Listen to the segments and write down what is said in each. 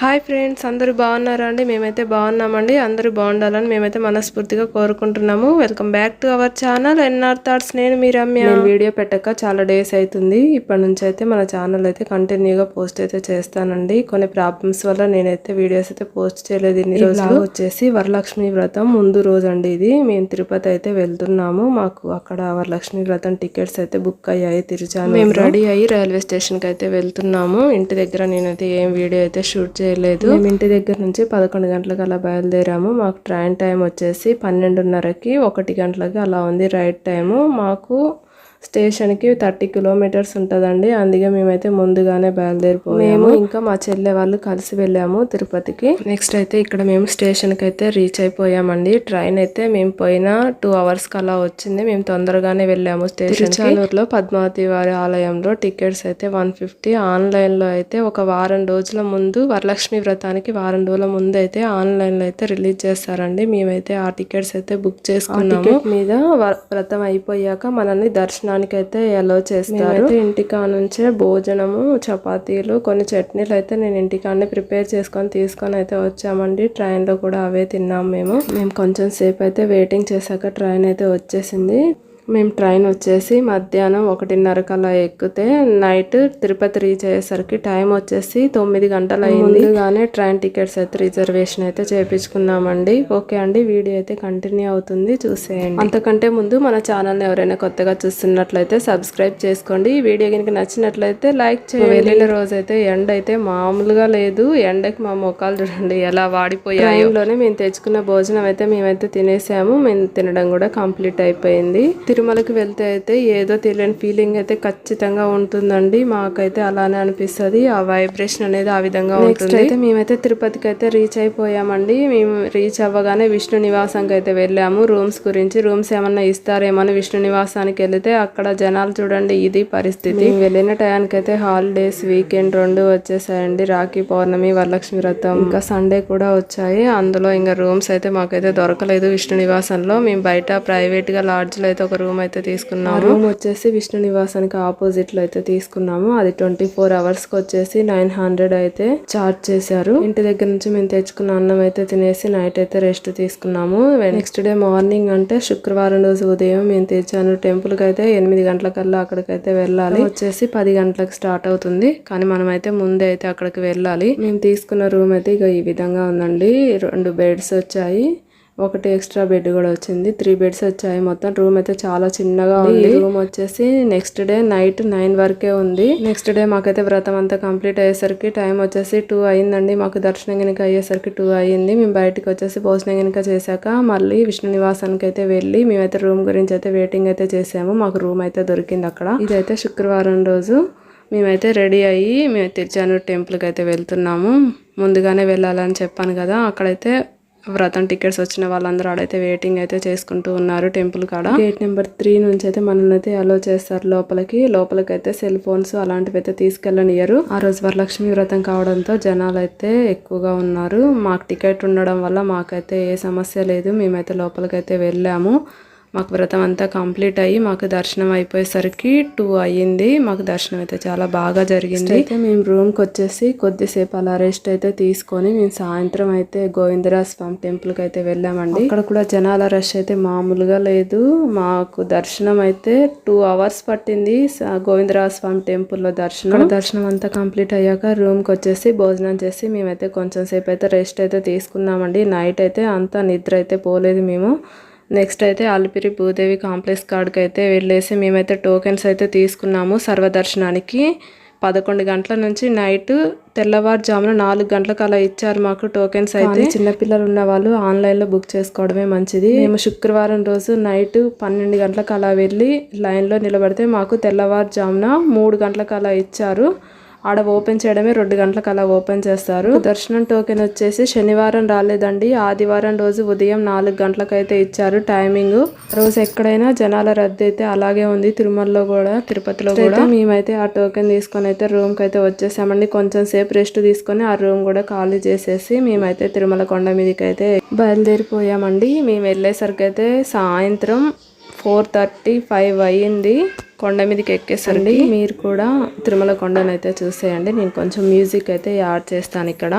Hi friends అందరూ బాగున్నారా అండి? మేమైతే బాగున్నామండి. అందరూ బాగుండాలని మేమైతే మనస్ఫూర్తిగా కోరుకుంటున్నాము. Welcome back to our channel NR thoughts నేను మీ రమ్య. నేను వీడియో పెట్టక చాలా డేస్ అవుతుంది ఇప్పటి నుంచి అయితే మన ఛానల్ అయితే కంటిన్యూగా పోస్ట్ అయితే చేస్తానండి. కొన్ని ప్రాబ్లమ్స్ వల్ల నేనైతే వీడియోస్ అయితే పోస్ట్ చేయలేదు ఇన్ని రోజులు. వచ్చేసి వరలక్ష్మి వ్రతం ముందు రోజు అండి ఇది. మేము తిరుపతి అయితే వెళ్తున్నాము. మాకు అక్కడ వరలక్ష్మి వ్రతం టికెట్స్ అయితే బుక్ అయ్యాయి. తిరుచాను మేము రెడీ అయ్యి రైల్వే స్టేషన్కి అయితే వెళ్తున్నాము. ఇంటి దగ్గర నేనైతే ఏం వీడియో అయితే షూట్ చేయలేదు మేము ఇంటి దగ్గర నుంచి పదకొండు గంటలకు అలా బయలుదేరాము. మాకు ట్రైన్ టైం వచ్చేసి పన్నెండున్నరకి ఒకటి గంటలకి అలా ఉంది రైట్ టైము. మాకు స్టేషన్కి థర్టీ కిలోమీటర్స్ ఉంటుందండి. అందుకే మేమైతే ముందుగానే బయలుదేరిపోయాము. మేము ఇంకా మా చెల్లె వాళ్ళు కలిసి వెళ్ళాము తిరుపతికి. నెక్స్ట్ అయితే ఇక్కడ మేము స్టేషన్కి అయితే రీచ్ అయిపోయామండి. ట్రైన్ అయితే మేము పోయిన టూ అవర్స్కి అలా వచ్చింది. మేము తొందరగానే వెళ్ళాము స్టేషన్లో పద్మావతి వారి ఆలయంలో టికెట్స్ అయితే వన్ ఫిఫ్టీ. ఆన్లైన్లో అయితే ఒక వారం రోజుల ముందు వరలక్ష్మి వ్రతానికి వారం రోజుల ముందు అయితే ఆన్లైన్లో అయితే రిలీజ్ చేస్తారండి. మేమైతే ఆ టికెట్స్ అయితే బుక్ చేసుకున్నాము. మీద వ్రతం అయిపోయాక మనల్ని దర్శనానికి అయితే ఎలో చేస్తారు. ఇంటికా నుంచే భోజనము చపాతీలు కొన్ని చట్నీలు అయితే నేను ఇంటికాడనే ప్రిపేర్ చేసుకొని తీసుకొని అయితే వచ్చామండి. ట్రైన్లో కూడా అవే తిన్నాము మేము. మేము కొంచెం సేపు అయితే వెయిటింగ్ చేశాక ట్రైన్ అయితే వచ్చేసింది. మేము ట్రైన్ వచ్చేసి మధ్యాహ్నం ఒకటిన్నరకు అలా ఎక్కితే నైట్ తిరుపతి రీచ్ అయ్యేసరికి టైం వచ్చేసి తొమ్మిది గంటలు అయింది ముందుగానే ట్రైన్ టికెట్స్ అయితే రిజర్వేషన్ అయితే చేపించుకున్నామండి. ఓకే అండి వీడియో అయితే కంటిన్యూ అవుతుంది. చూసేయండి. అంతకంటే ముందు మన ఛానల్ని ఎవరైనా కొత్తగా చూస్తున్నట్లయితే సబ్స్క్రైబ్ చేసుకోండి. ఈ వీడియో కనుక నచ్చినట్లయితే లైక్ చేయండి. వెళ్ళిన రోజు అయితే ఎండ అయితే మామూలుగా లేదు. ఎండకి మా మొక్కలు చూడండి ఎలా వాడిపోయాయి. లోనే మేము తెచ్చుకున్న భోజనం అయితే మేమైతే తినేసాము. మేము తినడం కూడా కంప్లీట్ అయిపోయింది. తిరుమలకి వెళ్తే అయితే ఏదో తెలియని ఫీలింగ్ అయితే ఖచ్చితంగా ఉంటుందండి. మాకైతే అలానే అనిపిస్తది. ఆ వైబ్రేషన్ అనేది ఆ విధంగా ఉంటుంది. అయితే మేమైతే తిరుపతికి అయితే రీచ్ అయిపోయామండి. మేము రీచ్ అవ్వగానే విష్ణు నివాసంకి అయితే వెళ్ళాము. రూమ్స్ గురించి రూమ్స్ ఏమన్నా ఇస్తారేమని విష్ణు నివాసానికి వెళ్తే అక్కడ జనాలు చూడండి ఇది పరిస్థితి. వెళ్ళిన టయానికి అయితే హాలిడేస్ వీకెండ్ రెండు వచ్చేసాయండి. రాఖీ పౌర్ణమి వరలక్ష్మి వ్రతం. ఇంకా సండే కూడా వచ్చాయి. అందులో ఇంకా రూమ్స్ అయితే మాకైతే దొరకలేదు విష్ణు నివాసంలో. మేము బయట ప్రైవేట్గా లాడ్జ్లో అయితే ఒక రూమ్ అయితే తీసుకున్నాము. రూమ్ వచ్చేసి విష్ణు నివాసానికి ఆపోజిట్లో అయితే తీసుకున్నాము. అది ట్వంటీ ఫోర్ అవర్స్కి వచ్చేసి నైన్ హండ్రెడ్ అయితే చార్జ్ చేశారు. ఇంటి దగ్గర నుంచి మేము తెచ్చుకున్న అన్నం అయితే తినేసి నైట్ అయితే రెస్ట్ తీసుకున్నాము. నెక్స్ట్ డే మార్నింగ్ అంటే శుక్రవారం రోజు ఉదయం మేము తెచ్చాను. టెంపుల్కి అయితే ఎనిమిది గంటలకల్లా అక్కడికైతే వెళ్ళాలి. వచ్చేసి పది గంటలకు స్టార్ట్ అవుతుంది. కానీ మనం అయితే ముందే అయితే అక్కడికి వెళ్ళాలి. మేము తీసుకున్న రూమ్ అయితే ఇక ఈ విధంగా ఉందండి. రెండు బెడ్స్ వచ్చాయి. ఒకటి ఎక్స్ట్రా బెడ్ కూడా వచ్చింది. త్రీ బెడ్స్ వచ్చాయి మొత్తం. రూమ్ అయితే చాలా చిన్నగా ఉంది. రూమ్ వచ్చేసి నెక్స్ట్ డే నైట్ నైన్ వరకే ఉంది. నెక్స్ట్ డే మాకైతే వ్రతం అంతా కంప్లీట్ అయ్యేసరికి టైం వచ్చేసి టూ అయిందండి. మాకు దర్శనం కనుక అయ్యేసరికి టూ అయ్యింది. మేము బయటకు వచ్చేసి భోజనం కనుక చేశాక మళ్ళీ విష్ణు నివాసానికి అయితే వెళ్ళి మేమైతే రూమ్ గురించి అయితే వెయిటింగ్ అయితే చేసాము. మాకు రూమ్ అయితే దొరికింది అక్కడ. ఇదైతే శుక్రవారం రోజు. మేమైతే రెడీ అయ్యి మేము తిరుచానూరు టెంపుల్కి అయితే వెళ్తున్నాము. ముందుగానే వెళ్ళాలని చెప్పాను కదా. అక్కడైతే వ్రతం టికెట్స్ వచ్చిన వాళ్ళందరూ ఆడైతే వెయిటింగ్ అయితే చేసుకుంటూ ఉన్నారు టెంపుల్ కాడ. గేట్ నెంబర్ త్రీ నుంచి అయితే మనల్ని అయితే అలో చేస్తారు లోపలికి. లోపలికి అయితే సెల్ ఫోన్స్ అలాంటివి అయితే తీసుకెళ్ళనియరు ఆ రోజు వరలక్ష్మి వ్రతం కావడంతో జనాలు అయితే ఎక్కువగా ఉన్నారు. మాకు టికెట్ ఉండడం వల్ల మాకైతే ఏ సమస్య లేదు. మేమైతే లోపలికి అయితే వెళ్ళాము. మాకు వ్రతం అంతా కంప్లీట్ అయ్యి మాకు దర్శనం అయిపోయేసరికి టూ అయ్యింది. మాకు దర్శనం అయితే చాలా బాగా జరిగింది. అయితే మేము రూమ్కి వచ్చేసి కొద్దిసేపు అలా రెస్ట్ అయితే తీసుకొని మేము సాయంత్రం అయితే గోవిందరాజ్ స్వామి టెంపుల్కి అయితే వెళ్ళామండి. అక్కడ కూడా జనాల రష్ అయితే మామూలుగా లేదు. మాకు దర్శనం అయితే టూ అవర్స్ పట్టింది. గోవిందరాజ స్వామి టెంపుల్లో దర్శనం. దర్శనం అంతా కంప్లీట్ అయ్యాక రూమ్కి వచ్చేసి భోజనం చేసి మేమైతే కొంచెం సేపు అయితే రెస్ట్ అయితే తీసుకున్నామండి. నైట్ అయితే అంతా నిద్ర అయితే పోలేదు మేము. నెక్స్ట్ అయితే అలిపిరి భూదేవి కాంప్లెక్స్ కాడికి అయితే వెళ్ళేసి మేమైతే టోకెన్స్ అయితే తీసుకున్నాము సర్వదర్శనానికి. పదకొండు గంటల నుంచి నైట్ తెల్లవారుజామున నాలుగు గంటలకు అలా ఇచ్చారు మాకు టోకెన్స్ అయితే. చిన్నపిల్లలు ఉన్న వాళ్ళు ఆన్లైన్లో బుక్ చేసుకోవడమే మంచిది. మేము శుక్రవారం రోజు నైట్ పన్నెండు గంటలకు అలా వెళ్ళి లైన్లో నిలబడితే మాకు తెల్లవారుజామున మూడు గంటలకు అలా ఇచ్చారు. ఆడ ఓపెన్ చేయడమే రెండు గంటలకు అలా ఓపెన్ చేస్తారు. దర్శనం టోకెన్ వచ్చేసి శనివారం రాలేదండి. ఆదివారం రోజు ఉదయం నాలుగు గంటలకు అయితే ఇచ్చారు టైమింగ్. రోజు ఎక్కడైనా జనాల రద్దీ అయితే అలాగే ఉంది. తిరుమలలో కూడా తిరుపతిలో కూడా. మేమైతే ఆ టోకెన్ తీసుకొని అయితే రూమ్ అయితే వచ్చేసామండి. కొంచెం సేపు రెస్ట్ తీసుకొని ఆ రూమ్ కూడా ఖాళీ చేసేసి మేమైతే తిరుమల కొండ మీదకి అయితే బయలుదేరిపోయామండి. మేము వెళ్ళేసరికి అయితే సాయంత్రం ఫోర్ థర్టీ ఫైవ్ అయ్యింది. కొండ మీదకి ఎక్కేసండి మీరు కూడా తిరుమల కొండనైతే చూసేయండి. నేను కొంచెం మ్యూజిక్ అయితే యాడ్ చేస్తాను ఇక్కడ.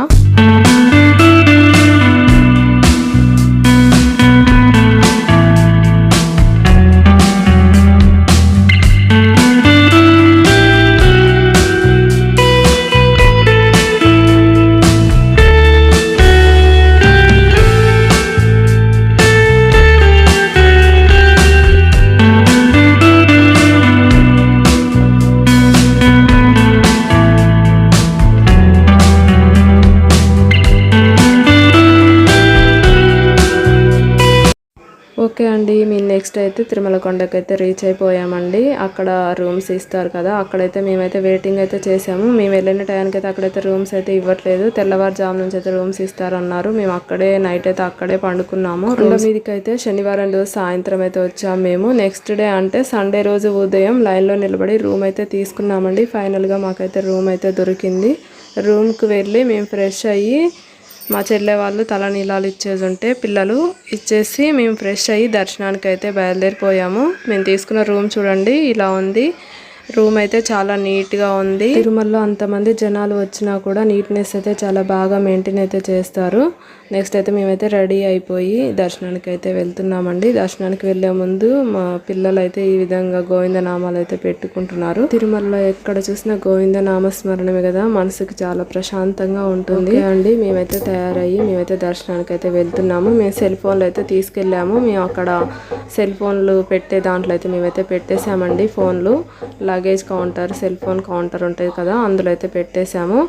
ఓకే అండి మేము నెక్స్ట్ అయితే తిరుమల కొండకి అయితే రీచ్ అయిపోయామండి. అక్కడ రూమ్స్ ఇస్తారు కదా అక్కడైతే మేమైతే వెయిటింగ్ అయితే చేసాము. మేము వెళ్ళిన టైంకి అయితే అక్కడైతే రూమ్స్ అయితే ఇవ్వట్లేదు. తెల్లవారుజాము నుంచి అయితే రూమ్స్ ఇస్తారన్నారు. మేము అక్కడే నైట్ అయితే అక్కడే పండుకున్నాము. కొండ మీదకి అయితే శనివారం రోజు సాయంత్రం అయితే వచ్చాము మేము. నెక్స్ట్ డే అంటే సండే రోజు ఉదయం లైన్లో నిలబడి రూమ్ అయితే తీసుకున్నామండి. ఫైనల్గా మాకైతే రూమ్ అయితే దొరికింది. రూమ్కి వెళ్ళి మేము ఫ్రెష్ అయ్యి మా చెల్లె వాళ్ళు తల నీళ్ళాలు ఇచ్చేసి ఉంటే పిల్లలు ఇచ్చేసి మేము ఫ్రెష్ అయ్యి దర్శనానికి అయితే బయలుదేరిపోయాము. మేము తీసుకున్న రూమ్ చూడండి ఇలా ఉంది. రూమ్ అయితే చాలా నీట్గా ఉంది. తిరుమలలో అంతమంది జనాలు వచ్చినా కూడా నీట్నెస్ అయితే చాలా బాగా మెయింటైన్ అయితే చేస్తారు. నెక్స్ట్ అయితే మేమైతే రెడీ అయిపోయి దర్శనానికి అయితే వెళ్తున్నామండి. దర్శనానికి వెళ్ళే ముందు మా పిల్లలు అయితే ఈ విధంగా గోవింద నామాలు అయితే పెట్టుకుంటున్నారు. తిరుమలలో ఎక్కడ చూసినా గోవింద నామస్మరణమే కదా మనసుకి చాలా ప్రశాంతంగా ఉంటుంది. అండి. మేమైతే తయారయ్యి మేమైతే దర్శనానికి అయితే వెళ్తున్నాము. మేము సెల్ ఫోన్లు అయితే తీసుకెళ్ళాము. మేము అక్కడ సెల్ ఫోన్లు పెట్టే దాంట్లో అయితే మేమైతే పెట్టేశామండి ఫోన్లు. Luggage counter cell phone counter ఉంటుంది కదా అందులో అయితే పెట్టేశాము.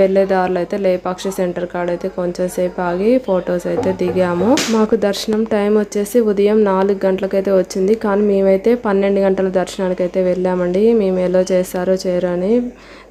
వెళ్ళే దారిలో అయితే లేపాక్షి సెంటర్ కాడ అయితే కొంచెం సేపు ఆగి ఫొటోస్ అయితే దిగాము. మాకు దర్శనం టైం వచ్చేసి ఉదయం నాలుగు గంటలకైతే వచ్చింది. కానీ మేమైతే పన్నెండు గంటల దర్శనానికి అయితే వెళ్ళామండి. మేము ఎలా చేస్తారో చేయరని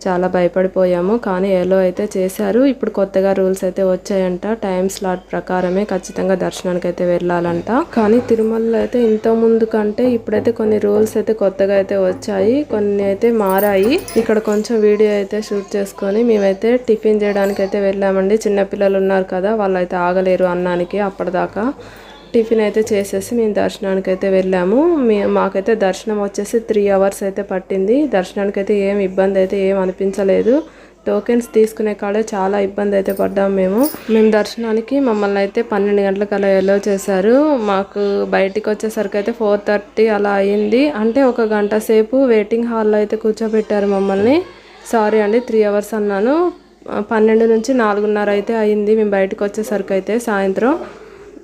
చాలా భయపడిపోయాము. కానీ ఎలో అయితే చేశారు ఇప్పుడు కొత్తగా రూల్స్ అయితే వచ్చాయంట. టైం స్లాట్ ప్రకారమే ఖచ్చితంగా దర్శనానికి అయితే వెళ్ళాలంట. కానీ తిరుమలలో అయితే ఇంత ముందు కంటే ఇప్పుడైతే కొన్ని రూల్స్ అయితే కొత్తగా అయితే వచ్చాయి. కొన్ని అయితే మారాయి. ఇక్కడ కొంచెం వీడియో అయితే షూట్ చేసుకొని మేమైతే టిఫిన్ చేయడానికి అయితే వెళ్ళామండి చిన్నపిల్లలు ఉన్నారు కదా వాళ్ళు అయితే ఆగలేరు అన్నానికి అప్పటిదాకా. టిఫిన్ అయితే చేసేసి మేము దర్శనానికి అయితే వెళ్ళాము. మీ మాకైతే దర్శనం వచ్చేసి త్రీ అవర్స్ అయితే పట్టింది. దర్శనానికి అయితే ఏం ఇబ్బంది అయితే ఏం అనిపించలేదు. టోకెన్స్ తీసుకునే కాడే చాలా ఇబ్బంది అయితే పడ్డాము మేము. మేము దర్శనానికి మమ్మల్ని అయితే పన్నెండు గంటలకు అలా ఎలో చేశారు. మాకు బయటికి వచ్చేసరికి అయితే ఫోర్ థర్టీ అలా అయింది. అంటే ఒక గంట సేపు వెయిటింగ్ హాల్లో అయితే కూర్చోబెట్టారు మమ్మల్ని. సారీ అండి త్రీ అవర్స్ అన్నాను. పన్నెండు నుంచి నాలుగున్నర అయితే అయింది. మేము బయటకు వచ్చేసరికి అయితే సాయంత్రం.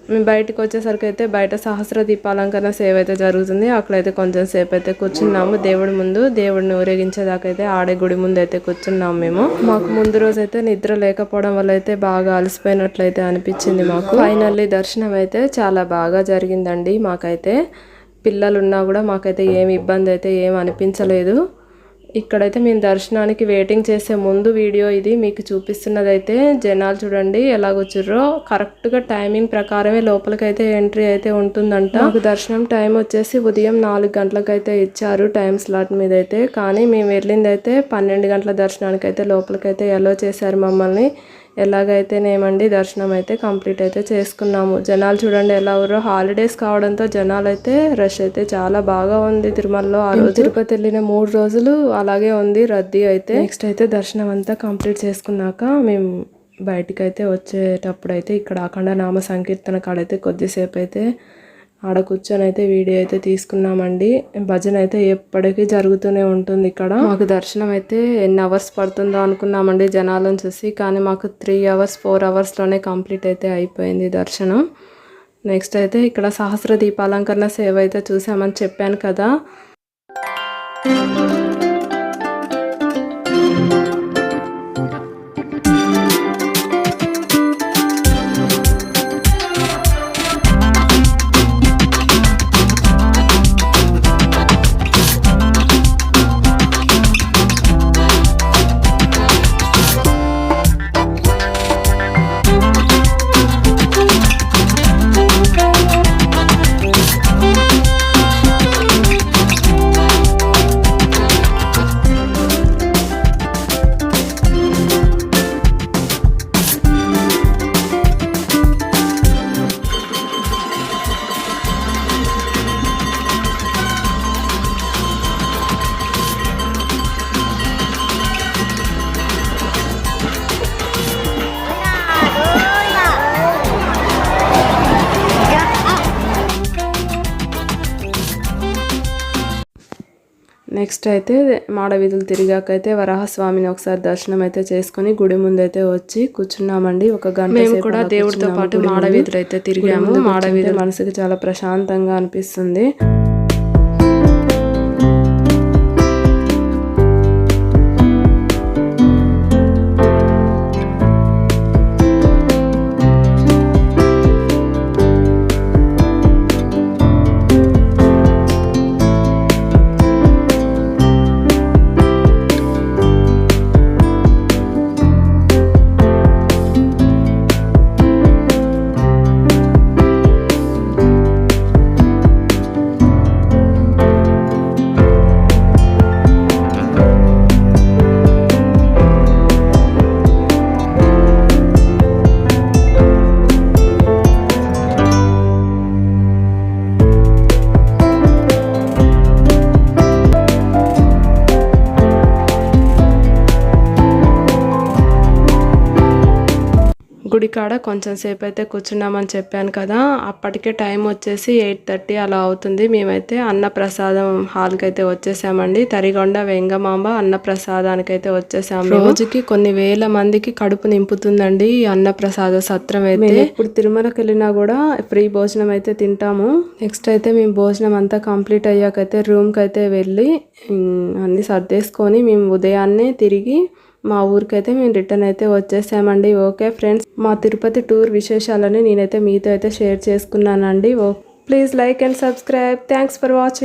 మేము బయటకు వచ్చేసరికి అయితే బయట సహస్ర దీపాలంకరణ సేవ అయితే జరుగుతుంది. అక్కడైతే కొంచెం సేపు అయితే కూర్చున్నాము. దేవుడి ముందు దేవుడిని ఊరేగించేదాకైతే ఆడే గుడి ముందు అయితే కూర్చున్నాము మేము. మాకు ముందు రోజు అయితే నిద్ర లేకపోవడం వల్ల అయితే బాగా అలసిపోయినట్లయితే అనిపించింది మాకు. ఫైనల్లీ దర్శనం అయితే చాలా బాగా జరిగిందండి మాకైతే. పిల్లలు ఉన్నా కూడా మాకైతే ఏమి ఇబ్బంది అయితే ఏం అనిపించలేదు. ఇక్కడైతే మేము దర్శనానికి వెయిటింగ్ చేసే ముందు వీడియో ఇది మీకు చూపిస్తున్నదైతే. జనాలు చూడండి ఎలా కరెక్ట్గా టైమింగ్ ప్రకారమే లోపలికైతే ఎంట్రీ అయితే ఉంటుందంట. మాకు దర్శనం టైం వచ్చేసి ఉదయం నాలుగు గంటలకైతే ఇచ్చారు టైం స్లాట్ మీద అయితే కానీ మేము వెళ్ళింది అయితే పన్నెండు గంటల దర్శనానికి అయితే లోపలికైతే ఎలో చేశారు మమ్మల్ని. ఎలాగైతేనేమండి దర్శనం అయితే కంప్లీట్ అయితే చేసుకున్నాము. జనాలు చూడండి ఎలా ఊరో హాలిడేస్ కావడంతో జనాలు అయితే రష్ అయితే చాలా బాగా ఉంది తిరుమలలో. ఆ రోజు తిరుపతి వెళ్ళిన మూడు రోజులు అలాగే ఉంది రద్దీ అయితే. నెక్స్ట్ అయితే దర్శనం అంతా కంప్లీట్ చేసుకున్నాక మేము బయటికి అయితే వచ్చేటప్పుడు అయితే ఇక్కడ అఖండ నామ సంకీర్తన కాడైతే కొద్దిసేపు అయితే ఆడ కూర్చొని అయితే వీడియో అయితే తీసుకున్నామండి. భజన అయితే ఎప్పటికీ జరుగుతూనే ఉంటుంది ఇక్కడ. మాకు దర్శనం అయితే ఎన్ని అవర్స్ పడుతుందో అనుకున్నామండి జనాలను చూసి కానీ మాకు త్రీ అవర్స్ ఫోర్ అవర్స్లోనే కంప్లీట్ అయితే అయిపోయింది దర్శనం. నెక్స్ట్ అయితే ఇక్కడ సహస్ర దీపాలంకరణ సేవ అయితే చూసామని చెప్పాను కదా. నెక్స్ట్ అయితే మాడ వీధులు తిరిగాకైతే వరాహస్వామిని ఒకసారి దర్శనం అయితే చేసుకుని గుడి ముందు అయితే వచ్చి కూర్చున్నామండి. ఒక గంట మేము కూడా దేవుడితో పాటు మాడ వీధులు అయితే తిరిగాము. మాడ వీధులు మనసుకి చాలా ప్రశాంతంగా అనిపిస్తుంది. కాడ కొంచెం సేపు అయితే కూర్చున్నామని చెప్పాను కదా అప్పటికే టైం వచ్చేసి ఎయిట్ థర్టీ అలా అవుతుంది. మేమైతే అన్న ప్రసాదం హాల్కి అయితే వచ్చేసామండి. తరిగొండ వెంగమాంబ అన్న ప్రసాదానికి అయితే వచ్చేసాము రోజుకి కొన్ని వేల మందికి కడుపు నింపుతుందండి ఈ అన్న ప్రసాద సత్రం అయితే. ఇప్పుడు తిరుమలకి వెళ్ళినా కూడా ఫ్రీ భోజనం అయితే తింటాము. నెక్స్ట్ అయితే మేము భోజనం అంతా కంప్లీట్ అయ్యాకైతే రూమ్కి అయితే వెళ్ళి అన్ని సర్దేసుకొని మేము ఉదయాన్నే తిరిగి మా ఊరికైతే మేము రిటర్న్ అయితే వచ్చేసామండి. ఓకే ఫ్రెండ్స్ మా తిరుపతి టూర్ విశేషాలని నేనైతే మీతో అయితే షేర్ చేసుకున్నానండి. ఓ please like and subscribe. Thanks for watching.